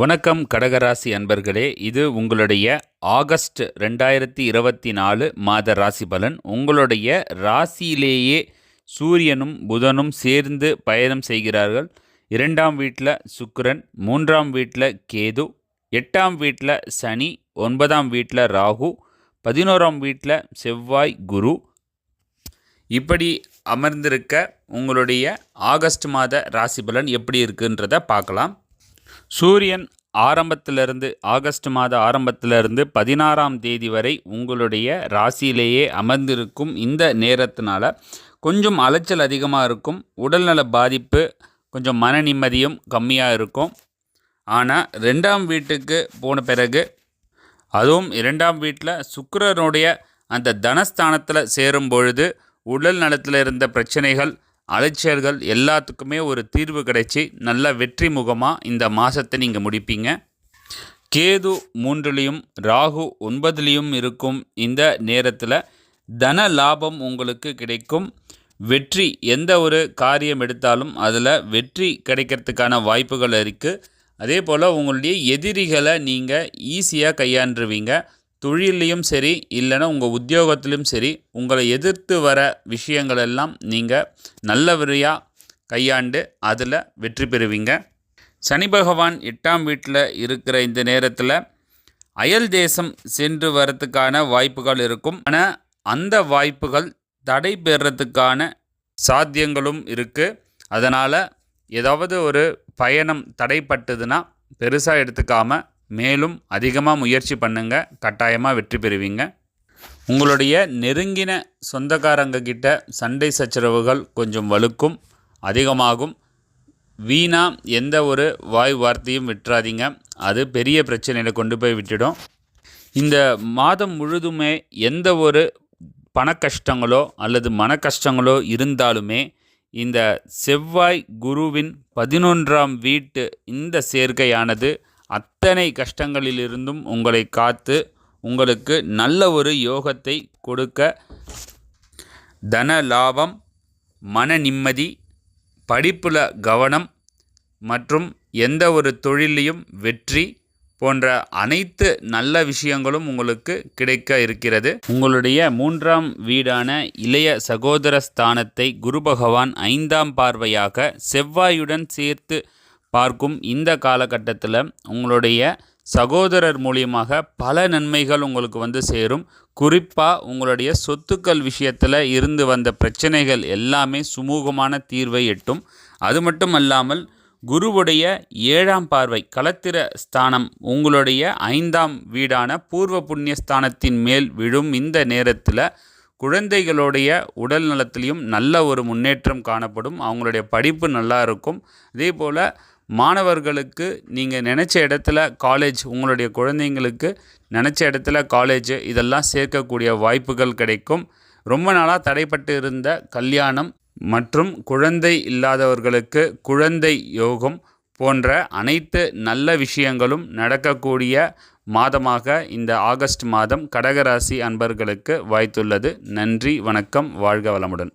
வணக்கம் கடகராசி அன்பர்களே. இது உங்களுடைய ஆகஸ்ட் ரெண்டாயிரத்தி இருபத்தி நாலு மாத ராசி பலன். உங்களுடைய ராசியிலேயே சூரியனும் புதனும் சேர்ந்து பயணம் செய்கிறார்கள். இரண்டாம் வீட்டில் சுக்கிரன் மூன்றாம் வீட்டில் கேது எட்டாம் வீட்டில் சனி ஒன்பதாம் வீட்டில் ராகு பதினோராம் வீட்டில் செவ்வாய் குரு. இப்படி அமர்ந்திருக்க உங்களுடைய ஆகஸ்ட் மாத ராசி பலன் எப்படி இருக்குன்றதை பார்க்கலாம். சூரியன் ஆரம்பத்திலிருந்து ஆகஸ்ட் மாத ஆரம்பத்திலிருந்து பதினாறாம் தேதி வரை உங்களுடைய ராசியிலேயே அமர்ந்திருக்கும் இந்த நேரத்தினால கொஞ்சம் அலைச்சல் அதிகமாக இருக்கும். உடல்நல பாதிப்பு கொஞ்சம் மன நிம்மதியும் கம்மியாக இருக்கும். ஆனால் ரெண்டாம் வீட்டுக்கு போன பிறகு அதுவும் இரண்டாம் வீட்டில் சுக்கரனுடைய அந்த தனஸ்தானத்தில் சேரும் பொழுது உடல் நலத்தில் இருந்த பிரச்சனைகள் அலைச்சல்கள் எல்லாத்துக்குமே ஒரு தீர்வு கிடைச்சி நல்ல வெற்றி முகமாக இந்த மாதத்தை நீங்கள் முடிப்பீங்க. கேது மூன்றுலேயும் ராகு ஒன்பதுலேயும் இருக்கும் இந்த நேரத்தில் தன லாபம் உங்களுக்கு கிடைக்கும். வெற்றி எந்த ஒரு காரியம் எடுத்தாலும் அதில் வெற்றி கிடைக்கிறதுக்கான வாய்ப்புகள் இருக்குது அதே போல் உங்களுடைய எதிரிகளை நீங்கள் ஈஸியாக கையாண்டுருவீங்க. தொழிலையும் சரி இல்லைன்னா உங்கள் உத்தியோகத்திலும் சரி உங்களை எதிர்த்து வர விஷயங்கள் எல்லாம் நீங்கள் நல்லபடியாக கையாண்டு அதில் வெற்றி பெறுவீங்க. சனி பகவான் எட்டாம் வீட்டில் இருக்கிற இந்த நேரத்தில் அயல் தேசம் சென்று வரத்துக்கான வாய்ப்புகள் இருக்கும். ஆனால் அந்த வாய்ப்புகள் தடை பெறத்துக்கான சாத்தியங்களும் இருக்குது அதனால் ஏதாவது ஒரு பயணம் தடைப்பட்டதுன்னா பெருசாக எடுத்துக்காமல் மேலும் அதிகமாக முயற்சி பண்ணுங்க கட்டாயமாக வெற்றி பெறுவீங்க. உங்களுடைய நெருங்கின சொந்தக்காரங்க கிட்ட சண்டை சச்சரவுகள் கொஞ்சம் வலுக்கும் அதிகமாகும். வீணாக எந்த ஒரு வாய் வார்த்தையும் விட்டுறாதீங்க. அது பெரிய பிரச்சனையில் கொண்டு போய் விட்டுடும். இந்த மாதம் முழுதுமே எந்த ஒரு பண கஷ்டங்களோ அல்லது மன கஷ்டங்களோ இருந்தாலுமே இந்த செவ்வாய் குருவின் பதினொன்றாம் வீட்டு இந்த சேர்க்கையானது அத்தனை கஷ்டங்களிலிருந்தும் உங்களை காத்து உங்களுக்கு நல்ல ஒரு யோகத்தை கொடுக்க தன லாபம் மன நிம்மதி படிப்பில் கவனம் மற்றும் எந்த ஒரு தொழிலையும் வெற்றி போன்ற அனைத்து நல்ல விஷயங்களும் உங்களுக்கு கிடைக்க இருக்கிறது. உங்களுடைய மூன்றாம் வீடான இளைய சகோதர ஸ்தானத்தை குரு பகவான் ஐந்தாம் பார்வையாக செவ்வாயுடன் சேர்த்து பார்க்கும் இந்த காலகட்டத்தில் உங்களுடைய சகோதரர் மூலியமாக பல நன்மைகள் உங்களுக்கு வந்து சேரும். குறிப்பாக உங்களுடைய சொத்துக்கள் விஷயத்தில் இருந்து வந்த பிரச்சனைகள் எல்லாமே சுமூகமான தீர்வை எட்டும். அது மட்டும் அல்லாமல் குருவுடைய ஏழாம் பார்வை களத்திர ஸ்தானம் உங்களுடைய ஐந்தாம் வீடான பூர்வ புண்ணிய ஸ்தானத்தின் மேல் விழும் இந்த நேரத்தில் குழந்தைகளுடைய உடல் நலத்திலையும் நல்ல ஒரு முன்னேற்றம் காணப்படும். அவங்களுடைய படிப்பு நல்லா இருக்கும். அதே போல் மாணவர்களுக்கு நீங்கள் நினச்ச இடத்துல காலேஜ் உங்களுடைய குழந்தைங்களுக்கு நினச்ச இடத்துல காலேஜ் இதெல்லாம் சேர்க்கக்கூடிய வாய்ப்புகள் கிடைக்கும். ரொம்ப நாளாக தடைப்பட்டு இருந்த கல்யாணம் மற்றும் குழந்தை இல்லாதவர்களுக்கு குழந்தை யோகம் போன்ற அனைத்து நல்ல விஷயங்களும் நடக்கக்கூடிய மாதமாக இந்த ஆகஸ்ட் மாதம் கடகராசி அன்பர்களுக்கு வாய்த்துள்ளது. நன்றி வணக்கம் வாழ்க வளமுடன்.